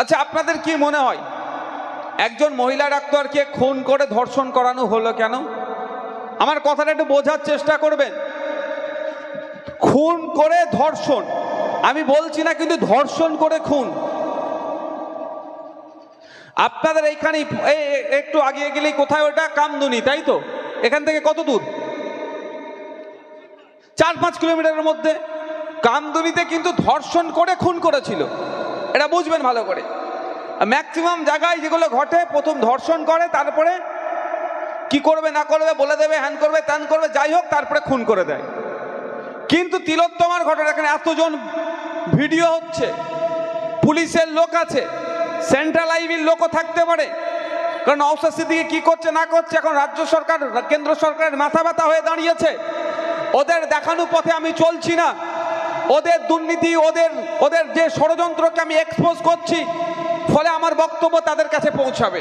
আচ্ছা আপনাদের কি মনে হয়? একজন মহিলা ডাক্তারকে খুন করে ধর্ষণ করানো হলো কেন? আমার কথাটা একটু বোঝার চেষ্টা করবেন। খুন করে ধর্ষণ। আমি বলছি না কিন্তু ধর্ষণ করে খুন। আপনাদের এইখানে এই এই- একটু আগে গেলেই কোথায় ওটা? কামদুনি, তাই তো? এখান থেকে কত দূর? চার পাঁচ কিলোমিটারের মধ্যে। কামদুনিতে কিন্তু ধর্ষণ করে খুন করেছিল। এটা বুঝবেন ভালো করে। ম্যাক্সিমাম জায়গায় যেগুলো ঘটে, প্রথম ধর্ষণ করে, তারপরে কি করবে, না করবে, বলে দেবে, হ্যান করবে, ত্যান করবে, যাই হোক, তারপরে খুন করে দেয়। কিন্তু তিলোত্তমার ঘটনা, এখানে এতজন ভিডিও হচ্ছে, পুলিশের লোক আছে সেন্ট্রাল আইবির লোকও থাকতে পারে। কারণ অবস্থা সিদ্দিকে কি করছে, না করছে, এখন রাজ্য সরকার, কেন্দ্র সরকারের মাথা ব্যথা হয়ে দাঁড়িয়েছে। ওদের দেখানো পথে আমি চলছি না। ওদের দুর্নীতি, ওদের ওদের যে ষড়যন্ত্রকে আমি এক্সপোজ করছি, ফলে আমার বক্তব্য তাদের কাছে পৌঁছাবে।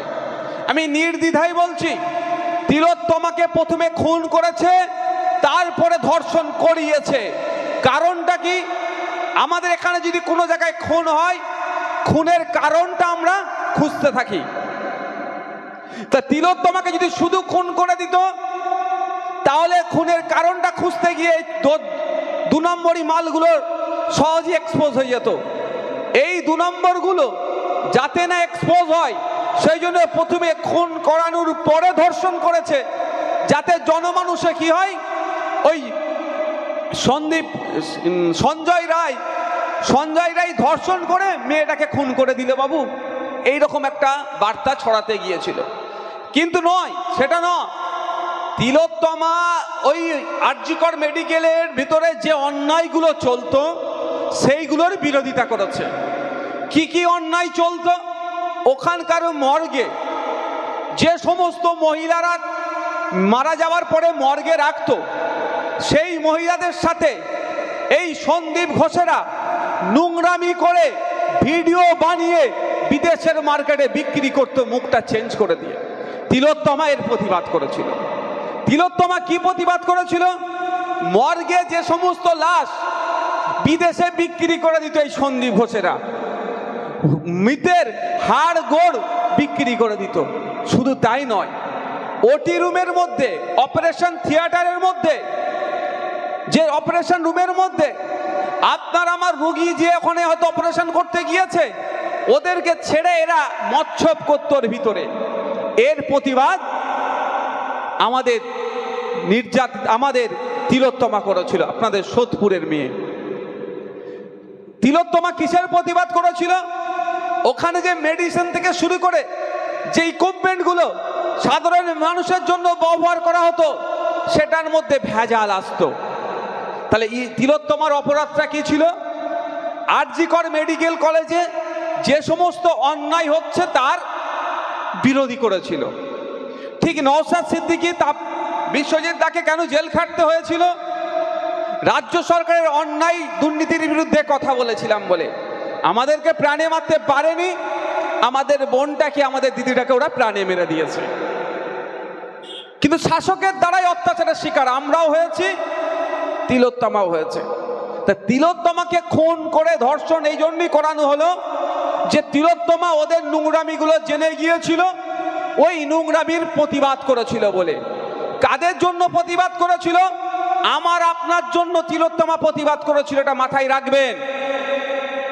আমি নির্দ্বিধায় বলছি তিলোত্তমাকে প্রথমে খুন করেছে, তারপরে ধর্ষণ করিয়েছে। কারণটা কি? আমাদের এখানে যদি কোনো জায়গায় খুন হয়, খুনের কারণটা আমরা খুঁজতে থাকি। তা তিলোত্তমাকে যদি শুধু খুন করে দিত, তাহলে খুনের কারণটা খুঁজতে গিয়ে দো- নম্বরই মালগুলো সহজেই এক্সপোজ হয়ে যেত। এই দু নম্বরগুলো যাতে না এক্সপোজ হয়, সেই জন্য প্রথমে খুন করানোর পরে ধর্ষণ করেছে। যাতে জনমানুষে কি হয়, ওই সন্দীপ সঞ্জয় রায় সঞ্জয় রায় ধর্ষণ করে মেয়েটাকে খুন করে দিলে বাবু। এই রকম একটা বার্তা ছড়াতে গিয়েছিল। কিন্তু নয়, সেটা নয় তিলোত্তমা ওই আরজিকর মেডিকেলের ভিতরে যে অন্যায়গুলো চলতো, সেইগুলোর বিরোধিতা করেছে। কি কি অন্যায় চলতো? ওখানকার মর্গে যে সমস্ত মহিলারা মারা যাওয়ার পরে মর্গে রাখতো, সেই মহিলাদের সাথে এই সন্দীপ ঘোষেরা নোংরামি করে ভিডিও বানিয়ে বিদেশের মার্কেটে বিক্রি করতো, মুখটা চেঞ্জ করে দিয়ে। তিলোত্তমা এর প্রতিবাদ করেছিল। তিলোত্তমা কি প্রতিবাদ করেছিল? মর্গে যে সমস্ত লাশ বিদেশে বিক্রি করে দিত এই সন্দীপ ঘোষেরা, মৃতের হাড় গোড় বিক্রি করে দিত। শুধু তাই নয় ওটি রুমের মধ্যে, অপারেশন থিয়েটারের মধ্যে, যে অপারেশন রুমের মধ্যে আপনার আমার রুগী যে ওখানে হয়তো অপারেশন করতে গিয়েছে, ওদেরকে ছেড়ে এরা মচ্ছব করতো ওর ভিতরে। এর প্রতিবাদ আমাদের নির্যাত, আমাদের তিলোত্তমা করেছিল, আপনাদের সোদপুরের মেয়ে। তিলোত্তমা কিসের প্রতিবাদ করেছিল? ওখানে যে মেডিসিন থেকে শুরু করে যে ইকুইপমেন্টগুলো সাধারণ মানুষের জন্য ব্যবহার করা হতো, সেটার মধ্যে ভেজাল আসতো। তাহলে তিলোত্তমার অপরাধটা কি ছিল? আরজিকর মেডিকেল কলেজে যে সমস্ত অন্যায় হচ্ছে, তার বিরোধী করেছিল। ঠিক নওসাদ সিদ্দিকী তা বিশ্বজিৎ দাকে কেন জেল খাটতে হয়েছিল? রাজ্য সরকারের অন্যায় দুর্নীতির বিরুদ্ধে কথা বলেছিলাম বলে। আমাদেরকে প্রাণে মারতে পারেনি, আমাদের বোনটাকে আমাদের দিদিটাকে ওরা প্রাণে মেরে দিয়েছে। কিন্তু শাসকের দ্বারাই অত্যাচারের শিকার আমরাও হয়েছি, তিলোত্তমাও হয়েছে। তা তিলোত্তমাকে খুন করে ধর্ষণ এই জন্যই করানো হলো যে তিলোত্তমা ওদের নোংরামিগুলো জেনে গিয়েছিল ওই নোংরামির প্রতিবাদ করেছিল বলে। কাদের জন্য প্রতিবাদ করেছিল? আমার আপনার জন্য তিলোত্তমা প্রতিবাদ করেছিল, এটা মাথায় রাখবেন।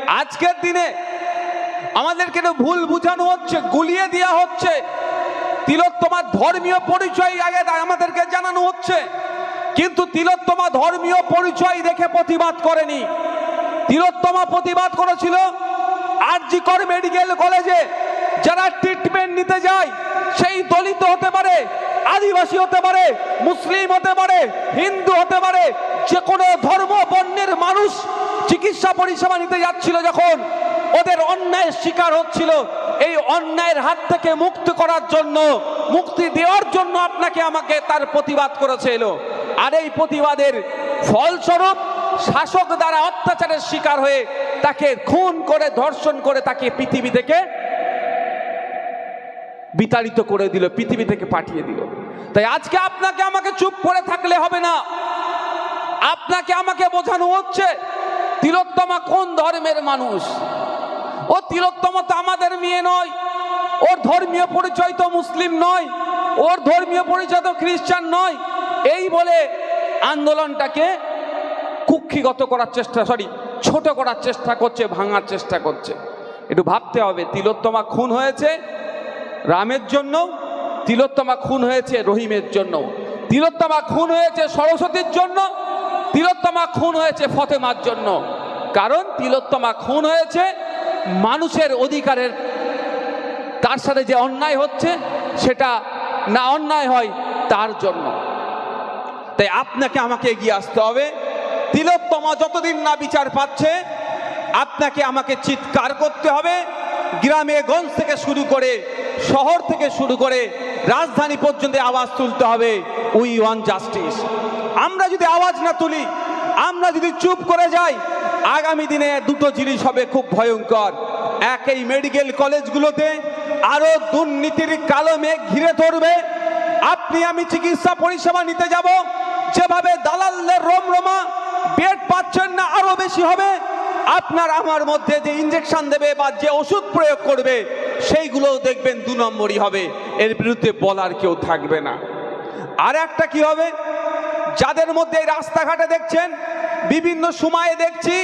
আজকের দিনে আমাদেরকে ভুল বুঝানো হচ্ছে, গুলিয়ে দেওয়া হচ্ছে। তিলোত্তমার ধর্মীয় পরিচয় আগে আমাদেরকে জানানো হচ্ছে। কিন্তু তিলোত্তমা ধর্মীয় পরিচয় দেখে প্রতিবাদ করেনি। তিলোত্তমা প্রতিবাদ করেছিল আরজিকর মেডিকেল কলেজে। যারা ট্রিটমেন্ট নিতে যায়, সেই দলিত হতে পারে, আদিবাসী হতে পারে, মুসলিম হতে পারে, হিন্দু হতে পারে যে কোনো ধর্ম বর্ণের মানুষ চিকিৎসা পরিষেবা নিতে যাচ্ছিল যখন, ওদের অন্যায়ের শিকার হচ্ছিল। এই অন্যায়ের হাত থেকে মুক্ত করার জন্য, মুক্তি দেওয়ার জন্য আপনাকে আমাকে তার প্রতিবাদ করেছে এলো। আর এই প্রতিবাদের ফলস্বরূপ শাসক দ্বারা অত্যাচারের শিকার হয়ে তাকে খুন করে, ধর্ষণ করে তাকে পৃথিবী থেকে বিতাড়িত করে দিল, পৃথিবী থেকে পাঠিয়ে দিল। তাই আজকে আপনাকে আমাকে চুপ করে থাকলে হবে না। আপনাকে আমাকে বোঝানো হচ্ছে, তিলোত্তমা কোন ধর্মের মানুষ? ও তিলোত্তম তো আমাদের মেয়ে নয়, ওর ধর্মীয় পরিচয় তো মুসলিম নয়, ওর ধর্মীয় পরিচয় তো খ্রিস্টান নয়। এই বলে আন্দোলনটাকে কুক্ষিগত করার চেষ্টা সরি ছোট করার চেষ্টা করছে, ভাঙার চেষ্টা করছে। একটু ভাবতে হবে, তিলোত্তমা খুন হয়েছে রামের জন্য তিলোত্তমা খুন হয়েছে, রহিমের জন্য তিলোত্তমা খুন হয়েছে সরস্বতীর জন্য, তিলোত্তমা খুন হয়েছে ফতেমার জন্য। কারণ তিলোত্তমা খুন হয়েছে মানুষের অধিকারের, তার সাথে যে অন্যায় হচ্ছে, সেটা না অন্যায় হয়, তার জন্য। তাই আপনাকে আমাকে এগিয়ে আসতে হবে। তিলোত্তমা যতদিন না বিচার পাচ্ছে, আপনাকে আমাকে চিৎকার করতে হবে। গ্রামে গঞ্জ থেকে শুরু করে শহর থেকে শুরু করে রাজধানী পর্যন্ত আওয়াজ তুলতে হবে। উই ওয়ান জাস্টিস আমরা যদি আওয়াজ না তুলি, আমরা যদি চুপ করে যাই, আগামী দিনে দুটো জিনিস হবে খুব ভয়ঙ্কর। এক এই মেডিকেল কলেজগুলোতে আরও দুর্নীতির কালো মেঘ ঘিরে ধরবে। আপনি, আমি চিকিৎসা পরিষেবা নিতে যাব, যেভাবে দালালদের রমরমা, বেড পাচ্ছেন না, আরও বেশি হবে। আপনার আমার মধ্যে যে ইঞ্জেকশন দেবে বা যে ওষুধ প্রয়োগ করবে, সেইগুলোও দেখবেন দু নম্বরই হবে। এর বিরুদ্ধে বলার কেউ থাকবে না। আর একটা কি হবে? যাদের মধ্যে রাস্তাঘাটে দেখছেন, বিভিন্ন সময়ে দেখছি,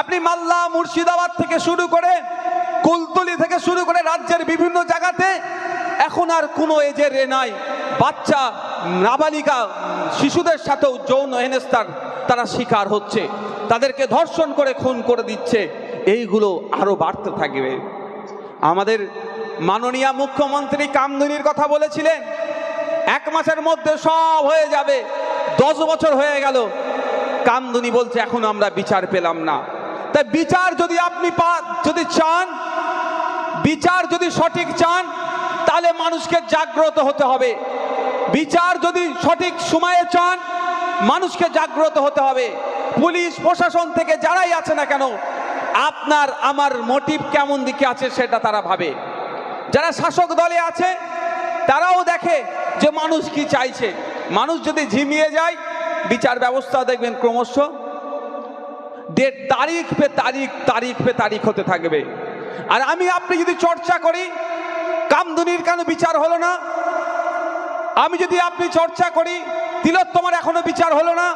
আপনি মাল্লা মুর্শিদাবাদ থেকে শুরু করে কুলতলি থেকে শুরু করে রাজ্যের বিভিন্ন জায়গাতে, এখন আর কোনো এজের এ নাই, বাচ্চা, নাবালিকা, শিশুদের সাথেও যৌন হেনস্থার তারা শিকার হচ্ছে। তাদেরকে ধর্ষণ করে খুন করে দিচ্ছে। এইগুলো আরও বাড়তে থাকবে। আমাদের মাননীয় মুখ্যমন্ত্রী কামদুনির কথা বলেছিলেন, এক মাসের মধ্যে সব হয়ে যাবে, দশ বছর হয়ে গেল। কামদুনি বলছে, এখন আমরা বিচার পেলাম না। তাই বিচার যদি আপনি পা, যদি চান, বিচার যদি সঠিক চান, তাহলে মানুষকে জাগ্রত হতে হবে। বিচার যদি সঠিক সময়ে চান, মানুষকে জাগ্রত হতে হবে। পুলিশ, প্রশাসন থেকে যারাই আছে না কেন, আপনার, আমার মোটিভ কেমন দিকে আছে সেটা তারা ভাবে। যারা শাসক দলে আছে, তারাও দেখে যে মানুষ কি চাইছে। মানুষ যদি ঝিমিয়ে যায়, বিচার ব্যবস্থা দেখবেন ক্রমশ ডেট তারিখ পে তারিখ তারিখ পে তারিখ হতে থাকবে। আর আমি আপনি যদি চর্চা করি, কামদুনির কেন বিচার হলো না? আমি যদি আপনি চর্চা করি, তিলোত্তমার এখনও বিচার হলো না?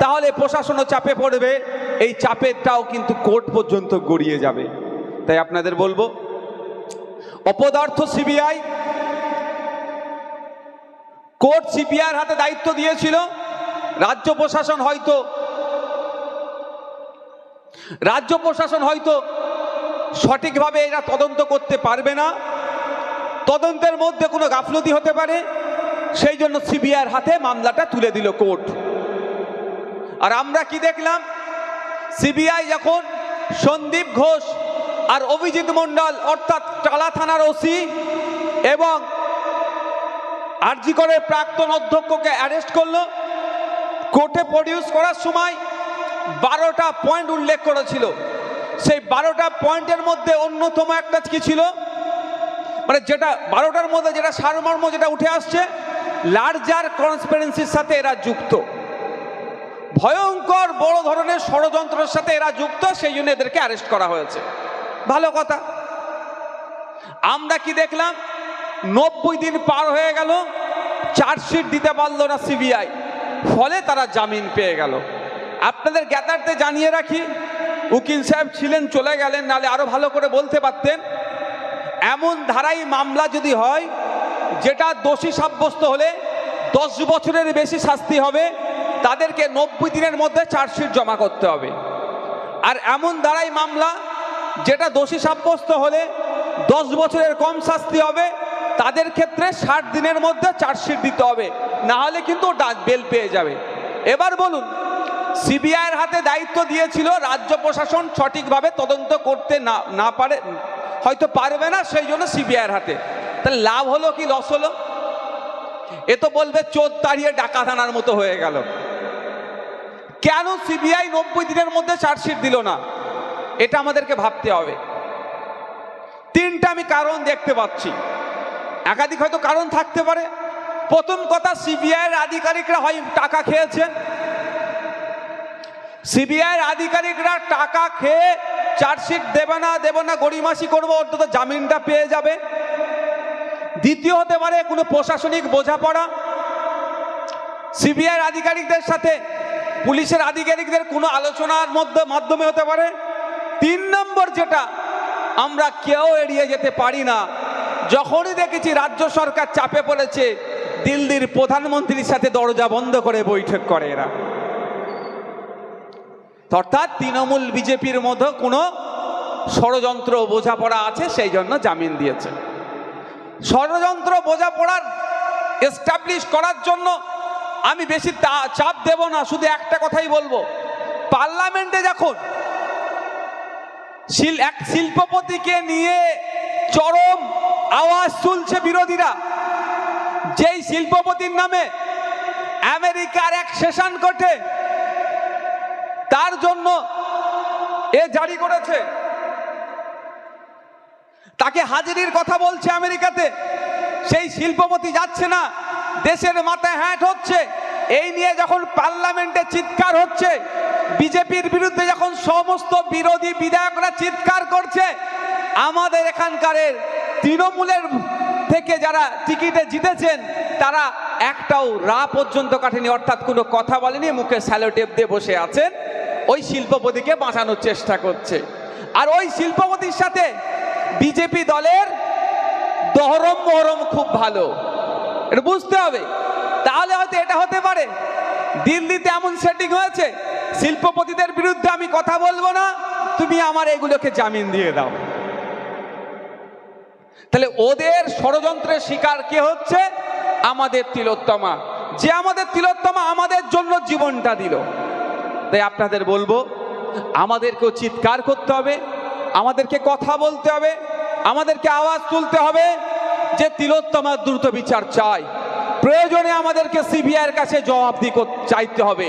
তাহলে প্রশাসনও চাপে পড়বে। এই চাপেরটাও কিন্তু কোর্ট পর্যন্ত গড়িয়ে যাবে। তাই আপনাদের বলব, অপদার্থ সিবিআই কোর্ট সিবিআইয়ের হাতে দায়িত্ব দিয়েছিল, রাজ্য প্রশাসন হয়তো, রাজ্য প্রশাসন হয়তো সঠিকভাবে এরা তদন্ত করতে পারবে না। তদন্তের মধ্যে কোনো গাফলতি হতে পারে। সেই জন্য সিবিআইয়ের হাতে মামলাটা তুলে দিল কোর্ট। আর আমরা কি দেখলাম? সিবিআই যখন সন্দীপ ঘোষ আর অভিজিৎ মণ্ডল, অর্থাৎ টালা থানার ওসি এবং আরজিকরের প্রাক্তন অধ্যক্ষকে অ্যারেস্ট করল, কোর্টে প্রডিউস করার সময় বারোটা পয়েন্ট উল্লেখ করেছিল। সেই বারোটা পয়েন্টের মধ্যে অন্যতম একটা কি ছিল? মানে যেটা বারোটার মধ্যে যেটা সারমর্ম যেটা উঠে আসছে লার্জার কনসপারেন্সির সাথে এরা যুক্ত। ভয়ঙ্কর বড় ধরনের ষড়যন্ত্রের সাথে এরা যুক্ত, সেই জন্য এদেরকে অ্যারেস্ট করা হয়েছে। ভালো কথা। আমরা কি দেখলাম? নব্বই দিন পার হয়ে গেল, চার্জশিট দিতে পারল না সিবিআই। ফলে তারা জামিন পেয়ে গেল। আপনাদের জ্ঞাতার্থে জানিয়ে রাখি, উকিল সাহেব ছিলেন, চলে গেলেন, নালে আরও ভালো করে বলতে পারতেন। এমন ধারাই মামলা যদি হয়, যেটা দোষী সাব্যস্ত হলে দশ বছরের বেশি শাস্তি হবে তাদেরকে নব্বই দিনের মধ্যে চার্জশিট জমা করতে হবে। আর এমন ধারাই মামলা, যেটা দোষী সাব্যস্ত হলে দশ বছরের কম শাস্তি হবে, তাদের ক্ষেত্রে ষাট দিনের মধ্যে চার্জশিট দিতে হবে, না হলে কিন্তু ডাক বেল পেয়ে যাবে। এবার বলুন, সিবিআইয়ের হাতে দায়িত্ব দিয়েছিল রাজ্য প্রশাসন সঠিকভাবে তদন্ত করতে না না পারে, হয়তো পারবে না, সেই জন্য সিবিআইয়ের হাতে। তাহলে লাভ হলো কি, লস হলো? এ তো বলবে, চোর তাড়িয়ে ডাকাত আনার মতো হয়ে গেল। কেন সিবিআই নব্বই দিনের মধ্যে চার্জশিট দিল না? এটা আমাদেরকে ভাবতে হবে। তিনটা আমি কারণ দেখতে পাচ্ছি। একাধিক হয়তো কারণ থাকতে পারে। প্রথম কথা, সিবিআইয়ের আধিকারিকরা হয় টাকা খেয়েছেন। সিবিআইয়ের আধিকারিকরা টাকা খেয়ে চার্জশিট দেবে না দেবে না, গড়িমাসি করব, অন্তত জামিনটা পেয়ে যাবে। দ্বিতীয় হতে পারে কোনো প্রশাসনিক বোঝাপড়া। সিবিআই আধিকারিকদের সাথে পুলিশের আধিকারিকদের কোনো আলোচনার মধ্যে মাধ্যমে হতে পারে? তিন নম্বর যেটা, আমরা কেউ এড়িয়ে যেতে পারি না। যখনই দেখেছি রাজ্য সরকার চাপে পড়েছে, দিল্লির প্রধানমন্ত্রীর সাথে দরজা বন্ধ করে বৈঠক করে এরা। অর্থাৎ তৃণমূল বিজেপির মধ্যে কোনো ষড়যন্ত্র বোঝাপড়া আছে, সেই জন্য জামিন দিয়েছে। ষড়যন্ত্র বোঝাপড়ার এস্টাবলিশ করার জন্য আমি বেশি চাপ দেব না, শুধু একটা কথাই বলব। পার্লামেন্টে যখন এক শিল্পপতিকে নিয়ে চরম আওয়াজ তুলছে বিরোধীরা, যেই শিল্পপতির নামে আমেরিকার এক সেশন কোর্টে তার জন্য এ জারি করেছে। তাকে হাজিরির কথা বলছে আমেরিকাতে, সেই শিল্পপতি যাচ্ছে না। দেশের মাথায় হ্যাট হচ্ছে। এই নিয়ে যখন পার্লামেন্টে চিৎকার হচ্ছে, বিজেপির বিরুদ্ধে যখন সমস্ত বিরোধী বিধায়করা চিৎকার করছে, আমাদের এখানকারের তৃণমূলের থেকে যারা টিকিটে জিতেছেন, তারা একটাও রা পর্যন্ত কাটেনি, অর্থাৎ কোনো কথা বলেনি, মুখে স্যালোটেপ দিয়ে বসে আছেন। ওই শিল্পপতিকে বাঁচানোর চেষ্টা করছে। আর ওই শিল্পপতির সাথে বিজেপি দলের দহরম মহরম খুব ভালো। এটা বুঝতে হবে। তাহলে হয়তো এটা হতে পারে। দিল্লিতে এমন সেটিং হয়েছে, শিল্পপতিদের বিরুদ্ধে আমি কথা বলব না, তুমি আমার এগুলোকে জামিন দিয়ে দাও। তাহলে ওদের ষড়যন্ত্রের শিকার কে হচ্ছে? আমাদের তিলোত্তমা। যে আমাদের তিলোত্তমা আমাদের জন্য জীবনটা দিল। তাই আপনাদের বলব, আমাদেরকেও চিৎকার করতে হবে, আমাদেরকে কথা বলতে হবে, আমাদেরকে আওয়াজ তুলতে হবে। যে তিলোত্তমার দ্রুত বিচার চাই প্রয়োজনে আমাদেরকে সিবিআইয়ের কাছে জবাবদি চাইতে হবে।